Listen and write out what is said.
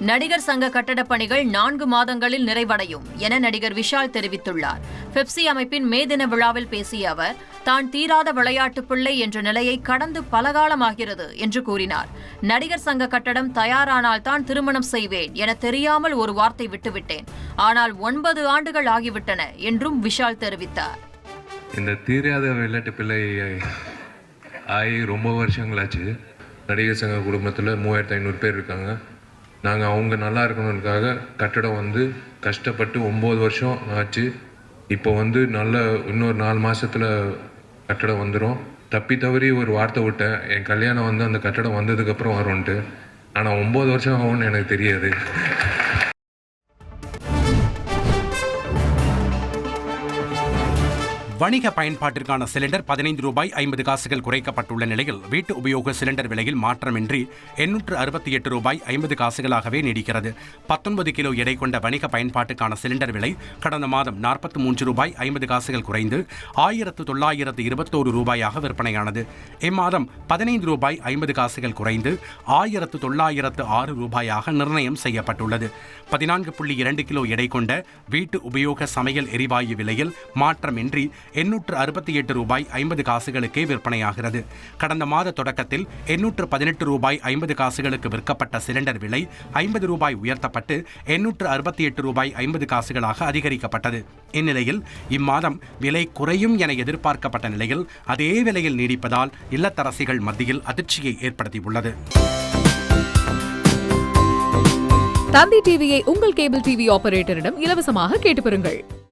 நடிகர் சங்க கட்டடப் பணிகள் நான்கு மாதங்களில் நிறைவடையும் என நடிகர் விஷால் தெரிவித்துள்ளார். பெப்சி அமைப்பின் மே தின விழாவில் பேசிய அவர் தான் தீராத விளையாட்டு பிள்ளை என்ற நிலையை கடந்து பலகாலமாகிறது என்று கூறினார். நடிகர் சங்க கட்டடம் தயாரானால் தான் திருமணம் செய்வேன் என தெரியாமல் ஒரு வார்த்தை விட்டுவிட்டேன். ஆனால் ஒன்பது ஆண்டுகள் ஆகிவிட்டன என்றும் விஷால் தெரிவித்தார். இந்த தீராத விளையாட்டு பிள்ளை ஆகி ரொம்ப வருஷங்களாச்சு. நடிகர் சங்க குடும்பத்தில் மூவாயிரத்து ஐநூறு பேர் இருக்காங்க. நாங்கள் அவங்க நல்லா இருக்கணுன்றதுக்காக கட்டடம் வந்து கஷ்டப்பட்டு ஒம்பது வருஷம் ஆச்சு. இப்போ வந்து நல்ல இன்னொரு நாலு மாதத்தில் கட்டடம் வந்துடும் தப்பி தவறி ஒரு வார்த்தை விட்டேன். என் கல்யாணம் வந்து அந்த கட்டடம் வந்ததுக்கப்புறம் வரும்ன்ட்டு. ஆனால் ஒம்பது வருஷம் ஆகும்னு எனக்கு தெரியாது. வணிக பயன்பாட்டிற்கான சிலிண்டர் பதினைந்து ரூபாய் ஐம்பது காசுகள் குறைக்கப்பட்டுள்ள நிலையில் வீட்டு உபயோக சிலிண்டர் விலையில் மாற்றமின்றி எண்ணூற்று அறுபத்தி எட்டு ரூபாய் ஐம்பது காசுகளாகவே நீடிக்கிறது. பத்தொன்பது கிலோ எடை கொண்ட வணிக பயன்பாட்டுக்கான சிலிண்டர் விலை கடந்த மாதம் நாற்பத்தி மூன்று ரூபாய் ஐம்பது காசுகள் குறைந்து ஆயிரத்து தொள்ளாயிரத்து இருபத்தோரு ரூபாயாக விற்பனையானது. இம்மாதம் பதினைந்து ரூபாய் ஐம்பது காசுகள் குறைந்து ஆயிரத்து தொள்ளாயிரத்து ஆறு ரூபாயாக நிர்ணயம் செய்யப்பட்டுள்ளது. பதினான்கு புள்ளி இரண்டு கிலோ எடை கொண்ட வீட்டு உபயோக சமையல் எரிவாயு விலையில் மாற்றமின்றி எண்ணூற்று அறுபத்தி எட்டு ரூபாய் ஐம்பது காசுகளுக்கே விற்பனையாகிறது. கடந்த மாத தொடக்கத்தில் எண்ணூற்று பதினெட்டு ரூபாய் ஐம்பது காசுகளுக்கு விற்கப்பட்ட சிலிண்டர் விலை ஐம்பது ரூபாய் உயர்த்தப்பட்டு எண்ணூற்று அறுபத்தி எட்டு ரூபாய் ஐம்பது காசுகளாக அதிகரிக்கப்பட்டது. இந்நிலையில் இம்மாதம் விலை குறையும் என எதிர்பார்க்கப்பட்ட நிலையில் அதே விலையில் நீடிப்பதால் இல்லத்தரசிகள் மத்தியில் அதிர்ச்சியை ஏற்படுத்தியுள்ளது. தந்தி டிவியை உங்கள் கேபிள் டிவி ஆபரேட்டரிடம் இலவசமாக கேட்டு பெறுங்கள்.